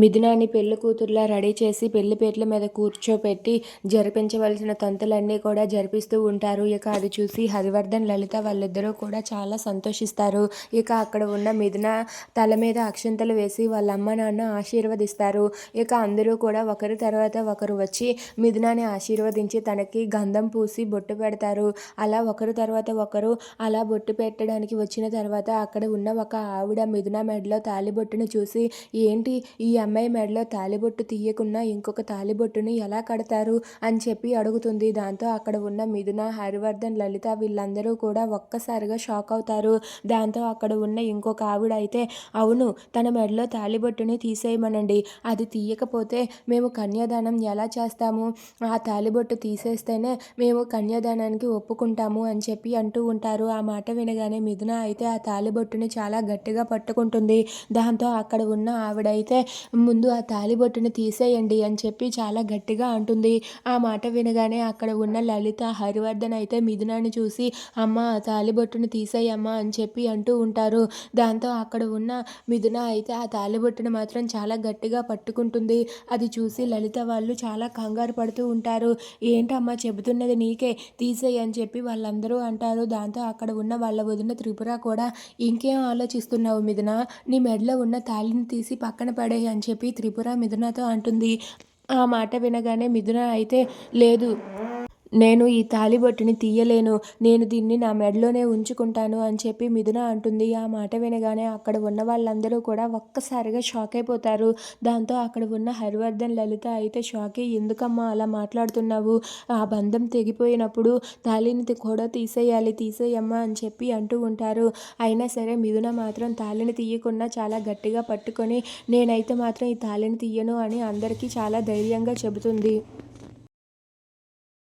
మిథునాన్ని పెళ్ళి కూతురులా రెడీ చేసి పెళ్ళి పెళ్ళిపీటల మీద కూర్చోపెట్టి జరిపించవలసిన తంతులన్నీ కూడా జరిపిస్తూ ఉంటారు. ఇక అది చూసి హరివర్ధన్ లలిత వాళ్ళిద్దరూ కూడా చాలా సంతోషిస్తారు. ఇక అక్కడ ఉన్న మిథున తల మీద అక్షంతలు వేసి వాళ్ళ అమ్మ నాన్న ఆశీర్వదిస్తారు. ఇక అందరూ కూడా ఒకరి తర్వాత ఒకరు వచ్చి మిథునాన్ని ఆశీర్వదించి తనకి గంధం పూసి బొట్టు పెడతారు. అలా ఒకరు తర్వాత ఒకరు అలా బొట్టు పెట్టడానికి వచ్చిన తర్వాత అక్కడ ఉన్న ఒక ఆవిడ మిథున మెడలో తాలిబొట్టును చూసి ఏంటి ఈ అమ్మాయి మెడలో తాలిబొట్టు తీయకున్నా ఇంకొక తాలిబొట్టుని ఎలా కడతారు అని చెప్పి అడుగుతుంది. దాంతో అక్కడ ఉన్న మిథున హరివర్ధన్ లలిత వీళ్ళందరూ కూడా ఒక్కసారిగా షాక్ అవుతారు. దాంతో అక్కడ ఉన్న ఇంకొక ఆవిడ అయితే అవును తన మెడలో తాలిబొట్టుని తీసేయమనండి. అది తీయకపోతే మేము కన్యాదానం ఎలా చేస్తాము? ఆ తాలిబొట్టు తీసేస్తేనే మేము కన్యాదానానికి ఒప్పుకుంటాము అని చెప్పి అంటూ ఉంటారు. ఆ మాట వినగానే మిథున అయితే ఆ తాలిబొట్టుని చాలా గట్టిగా పట్టుకుంటుంది. దాంతో అక్కడ ఉన్న ఆవిడైతే ముందు ఆ తాలిబొట్టును తీసేయండి అని చెప్పి చాలా గట్టిగా అంటుంది. ఆ మాట వినగానే అక్కడ ఉన్న లలిత హరివర్ధన్ అయితే మిథునాన్ని చూసి అమ్మ ఆ తాలిబొట్టును తీసేయమ్మా అని చెప్పి అంటూ ఉంటారు. దాంతో అక్కడ ఉన్న మిథున అయితే ఆ తాలిబొట్టును మాత్రం చాలా గట్టిగా పట్టుకుంటుంది. అది చూసి లలిత వాళ్ళు చాలా కంగారు పడుతూ ఉంటారు. ఏంటమ్మా చెబుతున్నది నీకే తీసేయి అని చెప్పి వాళ్ళందరూ అంటారు. దాంతో అక్కడ ఉన్న వాళ్ళ వదిన త్రిపుర కూడా ఇంకేం ఆలోచిస్తున్నావు మిథున? నీ మెడలో ఉన్న తాళిని తీసి పక్కన పడేయి అని చెప్పి త్రిపుర మిథునతో అంటుంది. ఆ మాట వినగానే మిథున అయితే లేదు నేను ఈ తాలిబొట్టుని తీయలేను నేను దీన్ని నా మెడలోనే ఉంచుకుంటాను అని చెప్పి మిథున అంటుంది. ఆ మాట వినగానే అక్కడ ఉన్న వాళ్ళందరూ కూడా ఒక్కసారిగా షాక్ అయిపోతారు. దాంతో అక్కడ ఉన్న హరివర్ధన్ లలిత అయితే షాక్ అయ్యి ఎందుకమ్మా అలా మాట్లాడుతున్నావు? ఆ బంధం తెగిపోయినప్పుడు తాళిని కూడా తీసేయాలి తీసేయమ్మా అని చెప్పి అంటూ ఉంటారు. అయినా సరే మిథున మాత్రం తాళిని తీయకుండా చాలా గట్టిగా పట్టుకొని నేనైతే మాత్రం ఈ తాళిని తీయను అని అందరికీ చాలా ధైర్యంగా చెబుతుంది.